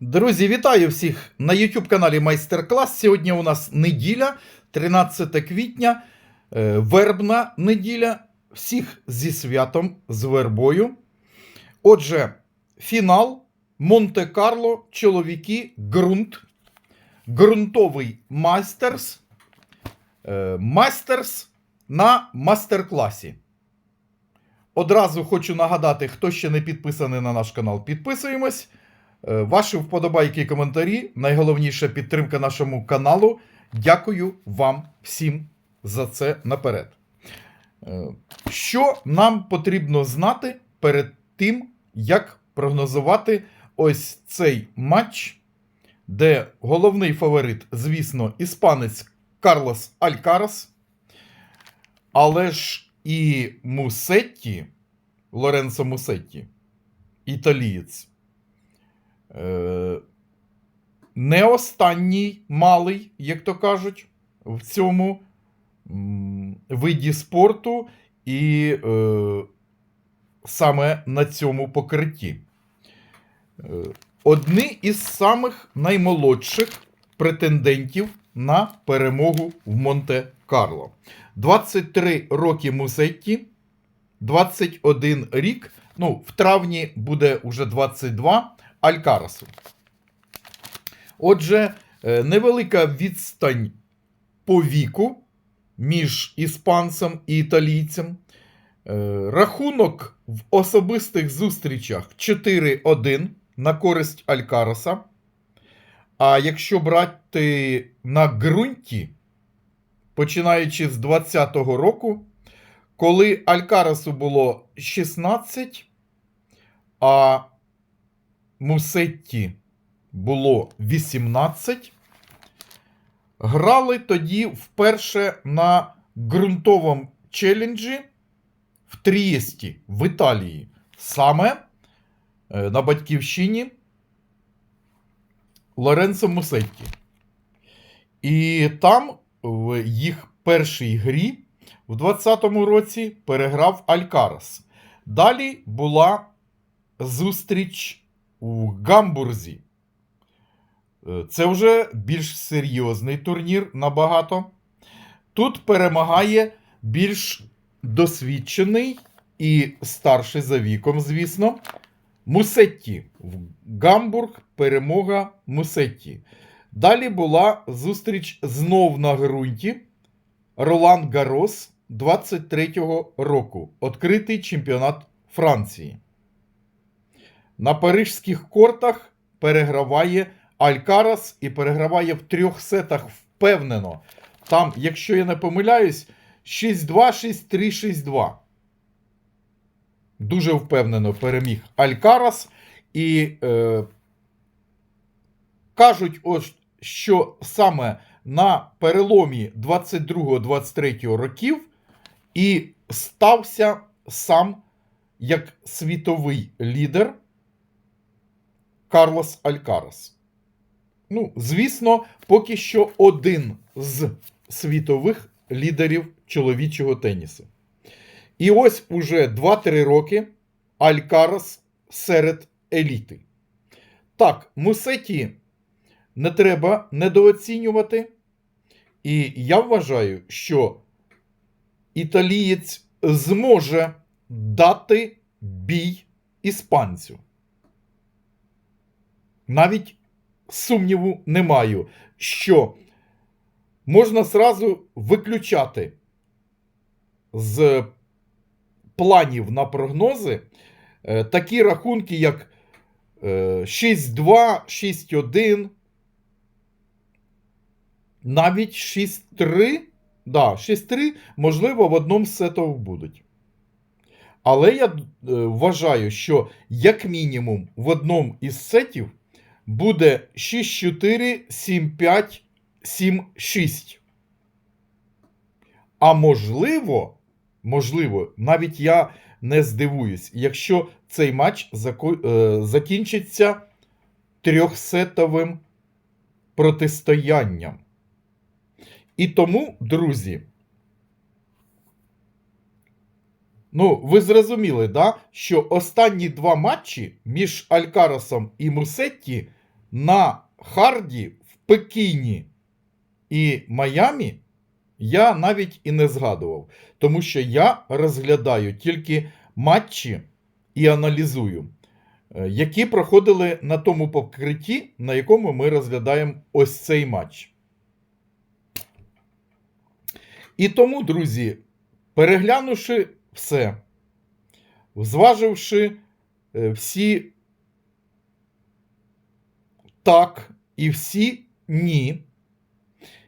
Друзі, вітаю всіх на YouTube каналі Майстер-клас. Сьогодні у нас неділя, 13 квітня, е, вербна неділя. Всіх зі святом, з вербою. Отже, фінал Монте-Карло, чоловіки, ґрунт, ґрунтовий майстерс. е, Майстерс на мастер-класі. Одразу хочу нагадати, хто ще не підписаний на наш канал, підписуємось. Е, Ваші вподобайки і коментарі. Найголовніша підтримка нашому каналу. Дякую вам всім за це наперед. Е, Що нам потрібно знати перед тим, як прогнозувати ось цей матч, де головний фаворит, звісно, іспанець Карлос Алькарас, але ж і Мусетті, Лоренцо Мусетті, італієць. Е, не останній малий, як то кажуть, в цьому виді спорту, і е, саме на цьому покритті. Е, одні із самих наймолодших претендентів на перемогу в Монте-Карло. 23 роки Музетті, 21 рік. Ну, в травні буде уже 22 Алькарасу. Отже, е, невелика відстань по віку між іспанцем і італійцем. Е, Рахунок в особистих зустрічах 4-1 на користь Алькараса. А якщо брати на ґрунті, починаючи з 20-го року, коли Алькарасу було 16, а Мусетті було 18. Грали тоді вперше на ґрунтовому челенджі в Трієсті в Італії. Саме е, на батьківщині Лоренцо Мусетті. І там в їх першій грі в 20-му році переграв Алькарас. Далі була зустріч у Гамбурзі. Е, Це вже більш серйозний турнір набагато. Тут перемагає більш досвідчений і старший за віком, звісно. Мусетті. В Гамбург перемога Мусетті. Далі була зустріч знов на ґрунті. Ролан Гарос 23-го року. Відкритий чемпіонат Франції. На парижських кортах переграває Алькарас і переграває в трьох сетах впевнено. Там, якщо я не помиляюсь, 6-2,6-3, 6-2. Дуже впевнено переміг Алькарас. І е, кажуть, ось, що саме на переломі 22-23 років і стався сам як світовий лідер Карлос Алькарас. Ну, звісно, поки що один з світових лідерів чоловічого тенісу. І ось уже 2-3 роки Алькарас серед еліти. Так, Мусеті не треба недооцінювати. І я вважаю, що італієць зможе дати бій іспанцю. Навіть сумніву не маю, що можна зразу виключати з планів на прогнози е, такі рахунки, як е, 6-2, 6-1, навіть 6-3. Да, 6-3, можливо, в одному з сетів будуть. Але я е, вважаю, що як мінімум в одному із сетів буде 6-4, 7-5, 7-6. А можливо, можливо, навіть я не здивуюсь, якщо цей матч е, закінчиться трьохсетовим протистоянням. І тому, друзі, ну, ви зрозуміли, да, що останні два матчі між Алькарасом і Мусетті на Харді в Пекіні і Майамі я навіть і не згадував, тому що я розглядаю тільки матчі і аналізую, е, які проходили на тому покритті, на якому ми розглядаємо ось цей матч. І тому, друзі, переглянувши все, зваживши е, всі так і всі ні,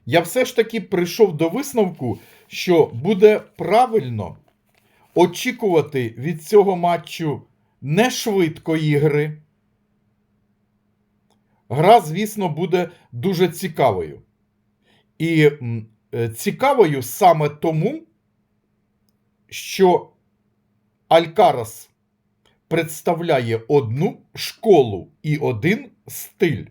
я все ж таки прийшов до висновку, що буде правильно очікувати від цього матчу не швидкої гри. Гра, звісно, буде дуже цікавою. І е, цікавою саме тому, що Алькарас представляє одну школу і один стиль,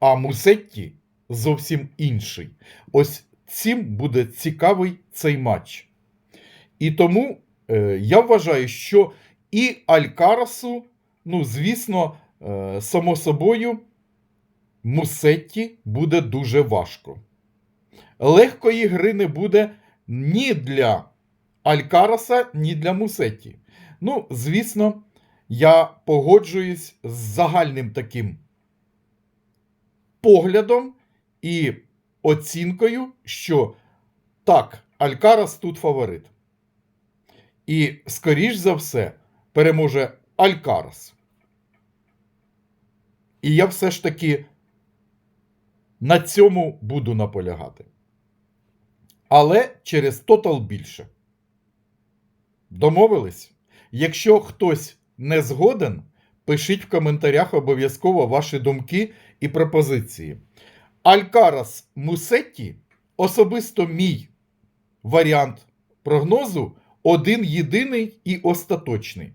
а Мусетті зовсім інший. Ось цим буде цікавий цей матч. І тому е, я вважаю, що і Алькарасу, ну, звісно, е, само собою, Мусетті буде дуже важко. Легкої гри не буде ні для Алькараса, ні для Мусетті. Ну, звісно, я погоджуюсь з загальним таким поглядом і оцінкою, що так, Алькарас тут фаворит. І, скоріш за все, переможе Алькарас. І я все ж таки на цьому буду наполягати. Але через тотал більше. Домовились? Якщо хтось не згоден, пишіть в коментарях обов'язково ваші думки і пропозиції. Алькарас Мусетті особисто мій варіант прогнозу один єдиний і остаточний.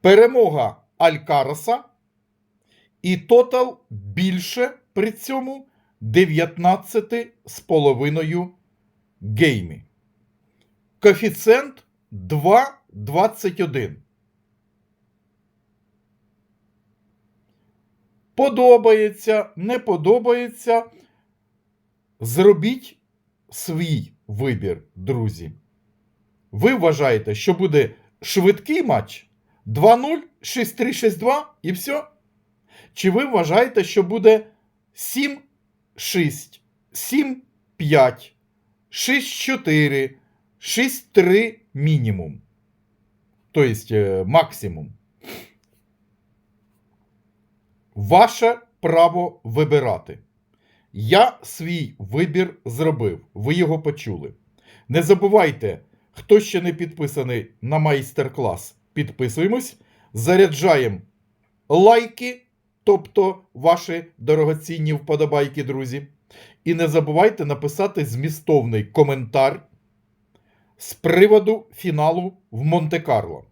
Перемога Алькараса і тотал більше при цьому 19,5 геймі. Коефіцієнт 2,21. Подобається, не подобається. Зробіть свій вибір, друзі. Ви вважаєте, що буде швидкий матч 2-0, 6-3, 6-2 і все? Чи ви вважаєте, що буде 7-6, 7-5, 6-4, 6-3 мінімум? Тобто максимум. Ваше право вибирати. Я свій вибір зробив. Ви його почули. Не забувайте, хто ще не підписаний на майстер-клас, підписуємось, заряджаємо лайки, тобто ваші дорогоцінні вподобайки, друзі. І не забувайте написати змістовний коментар з приводу фіналу в Монте-Карло.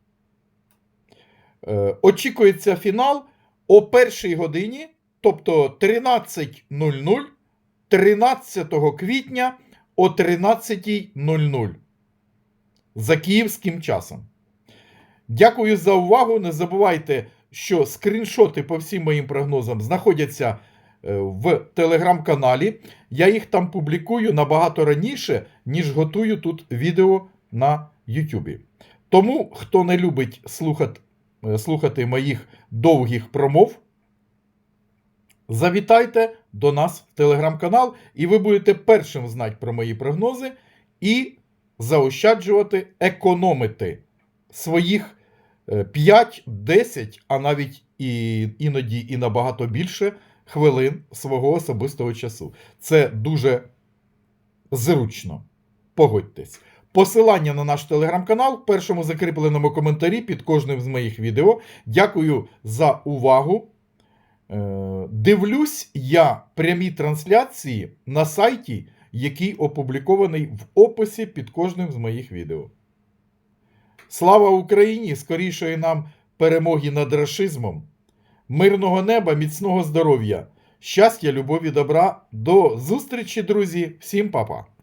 Е, очікується фінал о першій годині, тобто 13.00 13 квітня о 13.00 за київським часом. Дякую за увагу. Не забувайте, що скріншоти по всім моїм прогнозам знаходяться е, в телеграм-каналі. Я їх там публікую набагато раніше, ніж готую тут відео на Ютубі. Тому, хто не любить слухати, слухати моїх довгих промов, завітайте до нас в телеграм-канал, і ви будете першим знати про мої прогнози і заощаджувати, економити своїх 5, 10, а навіть і іноді і набагато більше хвилин свого особистого часу. Це дуже зручно. Погодьтесь. Посилання на наш телеграм-канал в першому закріпленому коментарі під кожним з моїх відео. Дякую за увагу. Е, Дивлюсь я прямі трансляції на сайті, який опублікований в описі під кожним з моїх відео. Слава Україні! Скорішої нам перемоги над рашизмом, мирного неба, міцного здоров'я, щастя, любові, добра. До зустрічі, друзі! Всім па-па!